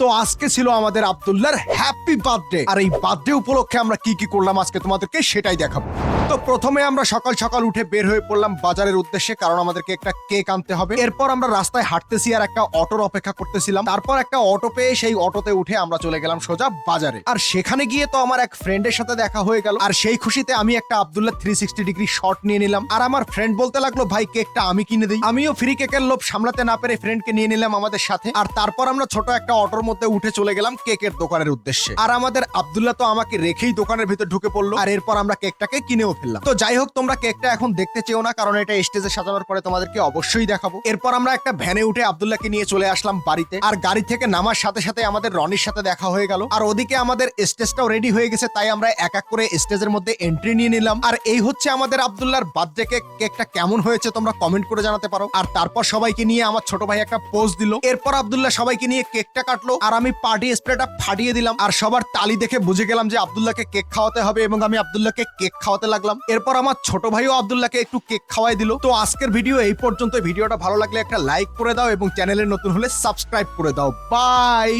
তো আজকে ছিল আমাদের আবদুল্লার হ্যাপি বার্থডে আর এই বার্থডে উপলক্ষে আমরা কি কি করলাম আজকে তোমাদেরকে সেটাই দেখাবো। প্রথমে আমরা সকাল সকাল উঠে বের হয়ে পড়লাম বাজারের উদ্দেশ্যে, কারণ আমাদেরকে একটা কেক আনতে হবে। এরপর আমরা রাস্তায় হাঁটতেছি আর একটা অটোর অপেক্ষা করতেছিলাম। তারপর একটা অটো পেয়ে সেই অটোতে উঠে আমরা চলে গেলাম সোজা বাজারে। আর সেখানে গিয়ে তো আমার এক ফ্রেন্ডের সাথে দেখা হয়ে গেল। আর সেই খুশিতে আমি একটা Abdullah three sixty degree shot নিয়ে নিলাম। আর আমার ফ্রেন্ড বলতে লাগল, ভাই, কেকটা আমি কিনে দিই। আমিও ফ্রি কেকের লোভ সামলাতে না পেরে ফ্রেন্ডকে নিয়ে নিলাম আমাদের সাথে। আর তারপর আমরা ছোট একটা অটোর মধ্যে উঠে চলে গেলাম কেকের দোকানের উদ্দেশ্যে। আর আমাদের আব্দুল্লাহ তো আমাকে রেখেই দোকানের ভিতর ঢুকে পড়ল। আর এরপর আমরা কেকটাকে কিনেও ফেললাম। তো যাই হোক, তোমরা কেকটা এখন দেখতে চেও না, কারণ এটা স্টেজে সাজানোর পরে তোমাদেরকে অবশ্যই দেখাবো। এরপর আমরা একটা ভ্যানে উঠে আব্দুল্লাহকে নিয়ে চলে আসলাম বাড়িতে, আর গাড়ি থেকে নামার সাথে সাথে আমাদের রনির সাথে দেখা হয়ে গেল। আর ওদিকে আমাদের স্টেজটাও রেডি হয়ে গেছে, তাই আমরা এক এক করে স্টেজের মধ্যে এন্ট্রি নিয়ে নিলাম। আর এই হচ্ছে আমাদের আব্দুল্লাহর বার্থডে কেক কেকটা কেমন হয়েছে তোমরা কমেন্ট করে জানাতে পারো। আর তারপর সবাইকে নিয়ে আমার ছোট ভাই একটা পোজ দিল। এরপর আবদুল্লাহ সবাইকে নিয়ে কেকটা কাটলো, আর আমি পার্টি স্প্রেটা ফাটিয়ে দিলাম। আর সবার তালি দেখে বুঝে গেলাম যে আব্দুল্লাহকে কেক খাওয়াতে হবে এবং আমি আব্দুল্লাহকে কেক খাওয়াতে লাগলাম। এরপর আমার ছোট ভাইও আব্দুল্লাহকে একটু কেক খাওয়াই দিল। তো আজকের ভিডিও এই পর্যন্ত ভিডিওটা ভালো লাগলে একটা লাইক করে দাও এবং চ্যানেলে নতুন হলে সাবস্ক্রাইব করে দাও। বাই